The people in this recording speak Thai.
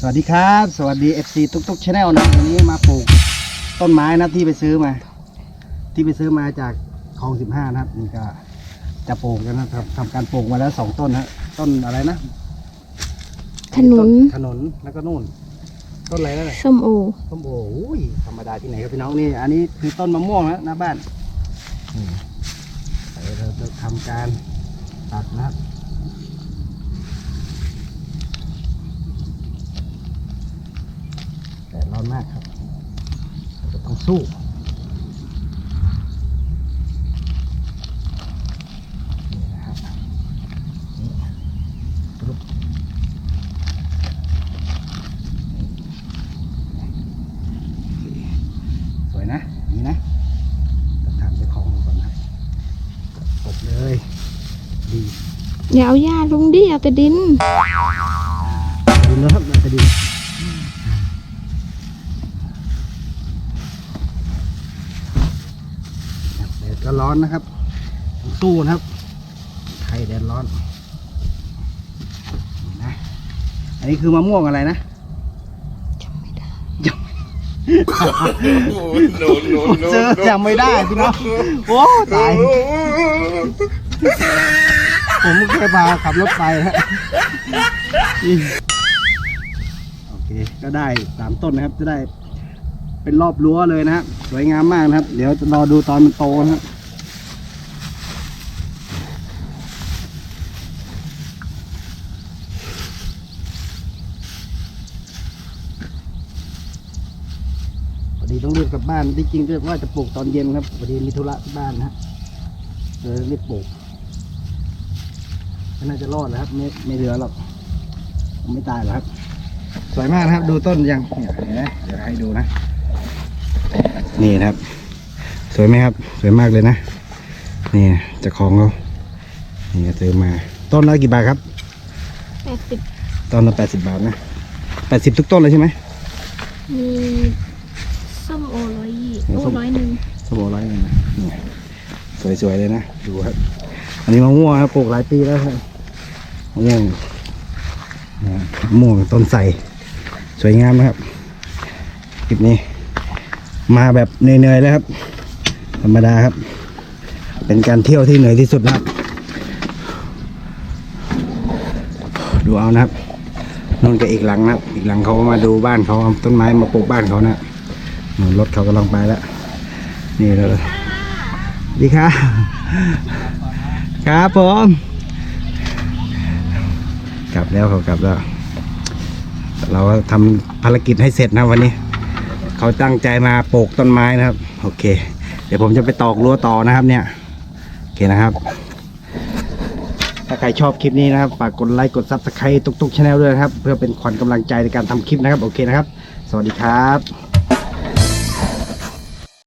สวัสดีครับ สวัสดี FC ตุ๊กตุ๊กชาแนลนะวันนี้มาปลูกต้นไม้นะที่ไปซื้อมา ที่ไปซื้อมาจากคลองสิบห้านะครับนี่ก็จะปลูกกันนะครับทำการปลูกมาแล้วสองต้นนะต้นอะไรนะขนุนขนุนแล้วก็นู่น ต้นอะไรนั่นแหละส้มโอส้มโออุ้ยธรรมดาที่ไหนครับพี่น้องนี่ อันนี้คือต้นมะม่วงนะหน้าบ้านนี่เดี๋ยวเราจะทำการตัดนะครับแต่ร้ อนมากครับเราจะต้องสู้นี่นะครับนี่ปึ๊บสวยนะนี่นะต้องทำเจ้าของก่อนนะกดเลยดีอย่าเอาหญ้าลงดิเอาแต่ดินดินนะครับเราจะดินค รับแดดก็ร้อนนะครับต้องสู้นะครับใครแดดร้อนนี่นะอันนี้คือมะม่วงอะไรนะ no, no, เจอจำไม่ได้พี่น้องโอ้ตาย ผมแค่พาขับรถไปฮะนี่โอเค ก็ได้สามต้นนะครับ จะได้เป็นรอบรั้วเลยนะครับสวยงามมากนะครับ เดี๋ยวจะรอดูตอนมันโตนะครับ พอดีต้องรีบกลับบ้านที่จริงก็ว่าจะปลูกตอนเย็นครับพอดีมีธุระที่บ้านนะฮะเลยรีบปลูกไม่น่าจะรอดนะครับ ไม่ไม่เหลือหรอกผมไม่ตายหรอกครับ สวยมากนะครับ ดูต้นยังเนี่ยเห็นไหมเดี๋ยวให้ดูนะ นี่นะครับ สวยไหมครับ สวยมากเลยนะนี่เจะของเขานี่ก็ซื้อมา ต้นละกี่บาทครับ80ต้นละแปดสิบบาทนะแปดสิบทุกต้นเลยใช่ไหมมีส้ มโอร้อยยี่โอ้โอ้ส้มร้อยหนึ่งสมบูรณ์ร้อยหนึ่งนะนี่สวยๆเลยนะดูครับอันนี้มะม่วงครับปลูกหลายปีแล้วครับมะม่วงนะมะม่วงต้นใสสวยงามนะครับคลิปนี้ มาแบบเหนื่อยๆแล้วครับ ธรรมดาครับ เป็นการเที่ยวที่เหนื่อยที่สุดนะครับ ดูเอานะครับนู่นก็อีกหลังนะครับ อีกหลังเขาก็มาดูบ้านเขาเอาต้นไม้มาปลูกบ้านเขานะนู่น รถเขากำลังไปแล้ว นี่เลยดีครับครับผมกลับแล้วเขากลับแล้ว เราทำภารกิจให้เสร็จนะวันนี้ เขาตั้งใจมาปลูกต้นไม้นะครับ โอเค เดี๋ยวผมจะไปตอกรั้วต่อนะครับ เนี่ยโอเคนะครับ ถ้าใครชอบคลิปนี้นะครับฝากกดไลค์กดซับสไครต์ตุกๆชาแนลด้วยนะครับ เพื่อเป็นขวัญกำลังใจในการทำคลิปนะครับ โอเคนะครับ สวัสดีครับ